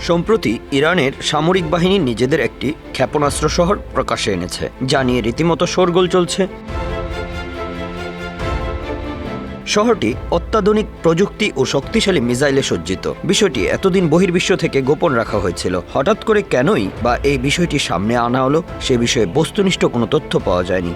সম্প্রতি ইরানের সামরিক বাহিনী নিজেদের একটি ক্ষেপণাস্ত্র শহর প্রকাশে এনেছে, যা নিয়ে রীতিমতো শোরগোল চলছে। শহরটি অত্যাধুনিক প্রযুক্তি ও শক্তিশালী মিসাইলে সজ্জিত। বিষয়টি এতদিন বহির্বিশ্ব থেকে গোপন রাখা হয়েছিল। হঠাৎ করে কেনই বা এই বিষয়টি সামনে আনা হলো, সে বিষয়ে বস্তুনিষ্ঠ কোনো তথ্য পাওয়া যায়নি।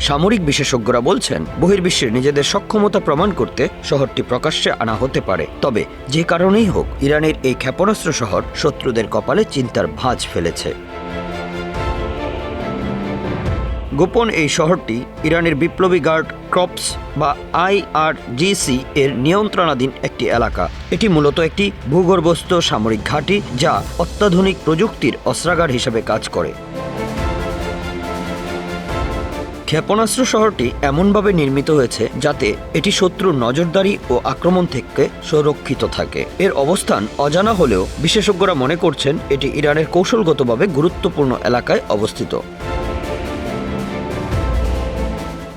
সামরিক বিশেষজ্ঞরা বলছেন বহির্বিশ্বের নিজেদের সক্ষমতা প্রমাণ করতে শহরটি প্রকাশ্যে আনা হতে পারে। তবে যে কারণেই হোক, ইরানের এই ক্ষেপণাস্ত্র শহর শত্রুদের কপালে চিন্তার ভাঁজ ফেলেছে। গোপন এই শহরটি ইরানের বিপ্লবী গার্ড ক্রপস বা আইআরজিসি এর নিয়ন্ত্রণাধীন একটি এলাকা। এটি মূলত একটি ভূগর্ভস্থ সামরিক ঘাঁটি যা অত্যাধুনিক প্রযুক্তির অস্ত্রাগার হিসেবে কাজ করে। ক্ষেপণাস্ত্র শহরটি এমনভাবে নির্মিত হয়েছে যাতে এটি শত্রুর নজরদারি ও আক্রমণ থেকে সুরক্ষিত থাকে। এর অবস্থান অজানা হলেও বিশেষজ্ঞরা মনে করছেন এটি ইরানের কৌশলগতভাবে গুরুত্বপূর্ণ এলাকায় অবস্থিত।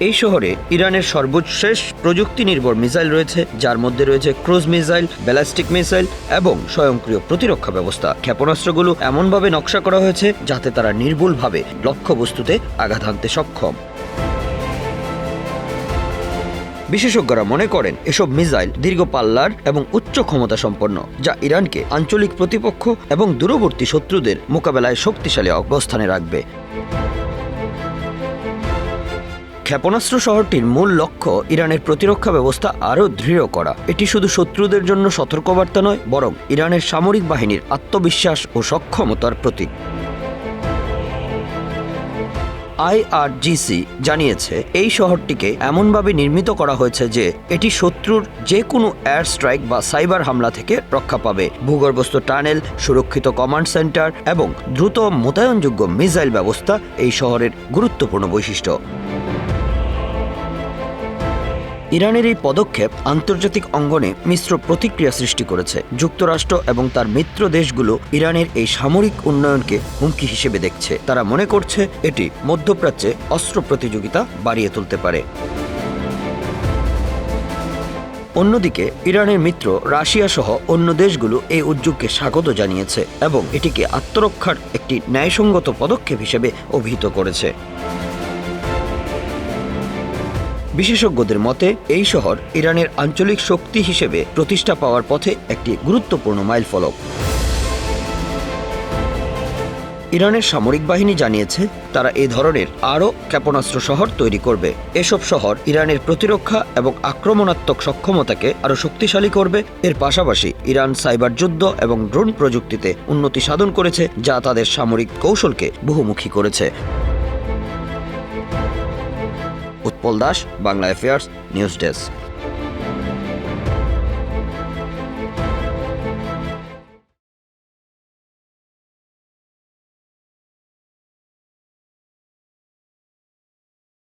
এই শহরে ইরানের সর্বশেষ প্রযুক্তি নির্ভর মিসাইল রয়েছে, যার মধ্যে রয়েছে ক্রুজ মিসাইল, ব্যালাস্টিক মিসাইল এবং স্বয়ংক্রিয় প্রতিরক্ষা ব্যবস্থা। ক্ষেপণাস্ত্রগুলো এমনভাবে নকশা করা হয়েছে যাতে তারা নির্ভুলভাবে লক্ষ্যবস্তুতে আঘাত হানতে সক্ষম। বিশেষজ্ঞরা মনে করেন এসব মিসাইল দীর্ঘ পাল্লার এবং উচ্চ ক্ষমতা সম্পন্ন যা ইরানকে আঞ্চলিক প্রতিপক্ষ এবং দূরবর্তী শত্রুদের মোকাবেলায় শক্তিশালী অবস্থানে রাখবে। ক্ষেপণাস্ত্র শহরটির মূল লক্ষ্য ইরানের প্রতিরক্ষা ব্যবস্থা আরও দৃঢ় করা। এটি শুধু শত্রুদের জন্য সতর্কবার্তা নয়, বরং ইরানের সামরিক বাহিনীর আত্মবিশ্বাস ও সক্ষমতার প্রতীক। আইআরজিসি জানিয়েছে, এই শহরটিকে এমনভাবে নির্মিত করা হয়েছে যে এটি শত্রুর যে কোনো এয়ার স্ট্রাইক বা সাইবার হামলা থেকে রক্ষা পাবে। ভূগর্ভস্থ টানেল, সুরক্ষিত কমান্ড সেন্টার এবং দ্রুত মোতায়নযোগ্য মিসাইল ব্যবস্থা এই শহরের গুরুত্বপূর্ণ বৈশিষ্ট্য। ইরানের এই পদক্ষেপ আন্তর্জাতিক অঙ্গনে মিশ্র প্রতিক্রিয়া সৃষ্টি করেছে। যুক্তরাষ্ট্র এবং তার মিত্র দেশগুলো ইরানের এই সামরিক উন্নয়নকে হুমকি হিসেবে দেখছে। তারা মনে করছে এটি মধ্যপ্রাচ্যে অস্ত্র প্রতিযোগিতা বাড়িয়ে তুলতে পারে। অন্যদিকে, ইরানের মিত্র রাশিয়া সহ অন্য দেশগুলো এই উদ্যোগকে স্বাগত জানিয়েছে এবং এটিকে আত্মরক্ষার একটি ন্যায়সঙ্গত পদক্ষেপ হিসেবে অভিহিত করেছে। বিশেষজ্ঞদের মতে, এই শহর ইরানের আঞ্চলিক শক্তি হিসেবে প্রতিষ্ঠা পাওয়ার পথে একটি গুরুত্বপূর্ণ মাইলফলক। ইরানের সামরিক বাহিনী জানিয়েছে, তারা এ ধরনের আরও ক্ষেপণাস্ত্র শহর তৈরি করবে। এসব শহর ইরানের প্রতিরক্ষা এবং আক্রমণাত্মক সক্ষমতাকে আরও শক্তিশালী করবে। এর পাশাপাশি ইরান সাইবার যুদ্ধ এবং ড্রোন প্রযুক্তিতে উন্নতি সাধন করেছে, যা তাদের সামরিক কৌশলকে বহুমুখী করেছে। Utpal Das Bangla affairs news desk